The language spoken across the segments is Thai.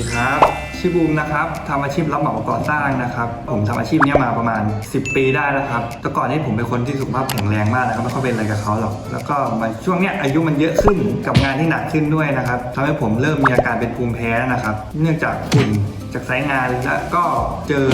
ดีครับ ชื่อบูมนะครับทำอาชีพรับเหมาก่อสร้างนะครับ ผมทำอาชีพนี้มาประมาณ 10 ปีได้แล้วครับแต่ก่อนนี้ผมเป็นคนที่สุขภาพแข็งแรงมากนะครับไม่ค่อยเป็นอะไรกับเขาหรอกแล้วก็มาช่วงเนี้ยอายุมันเยอะขึ้นกับงานที่หนักขึ้นด้วยนะครับทำให้ผมเริ่มมีอาการเป็นภูมิแพ้นะครับ เนื่องจากฝุ่นจากสายงานและก็เจอ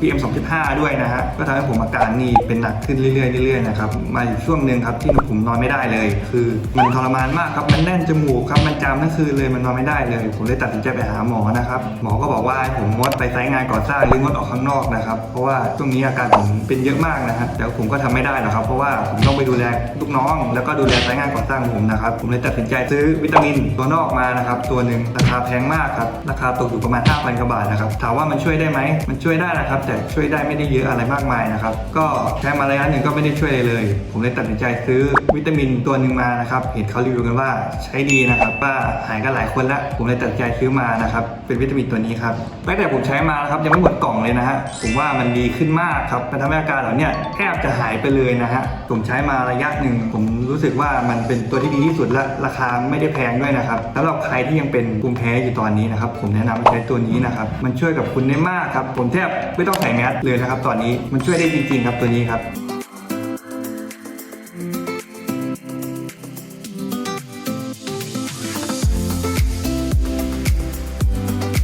PM 2.5 ด้วยนะฮะก็ทำให้ผมอาการนี่เป็นหนักขึ้นเรื่อยๆเรื่อยๆนะครับมาอยู่ช่วงหนึ่งครับที่ผมนอนไม่ได้เลย คือมันทรมานมากครับมันแน่นจมูกครับมันจามทั้งคืนเลยมันนอนไม่ได้เลย ผมเลยตัดสินใจไปหาหมอนะครับหมอก็บอกว่าให้ผมงดไปไซต์งานก่อสร้างหรืองดออกข้างนอกนะครับเพราะว่าช่วงนี้อาการผมเป็นเยอะมากนะฮะแต่ผมก็ทำไม่ได้หรอกครับเพราะว่าผมต้องไปดูแลลูกน้อง แล้วก็ดูแลไซต์งานก่อสร้างของผมนะครับผมเลยตัดสินใจซื้อวิตามินตัวนอกมานะครับตัวหนึ่งราคาแพงมากครับราคาตกอยู่ประมาณ5,000กว่าบาทนะครับถามว่ามันช่วยได้ไหมมันช่วยได้นะครับ แต่ช่วยได้ไม่ได้เยอะอะไรมากมายนะครับ ก็แค่มาระยะหนึ่งก็ไม่ได้ช่วยเลยเลย ผมเลยตัดสินใจซื้อวิตามินตัวหนึ่งมานะครับเห็นเขารีวิวกันว่าใช้ดีนะครับว่าหายกันหลายคนแล้วผมเลยตัดสินใจซื้อมานะครับเป็นวิตามินตัวนี้ครับตั้งแต่ผมใช้มานะครับยังไม่หมดกล่องเลยนะฮะผมว่ามันดีขึ้นมากครับมันทำให้อาการเหล่านี้แทบจะหายไปเลยนะฮะผมใช้มาระยะหนึ่งผมรู้สึกว่ามันเป็นตัวที่ดีที่สุดและราคาไม่ได้แพงด้วยนะครับสำหรับใครที่ยังเป็นภูมิแพ้อยู่ตอนนี้นะครับผมแนะนำให้ใช้ตัวนี้นะครับมันช่วยกับคุณได้มากครับผมแทบไม่ต้องใส่แมสเลยนะครับตอนนี้มันช่วยได้จริงๆครับตัวนี้ครับ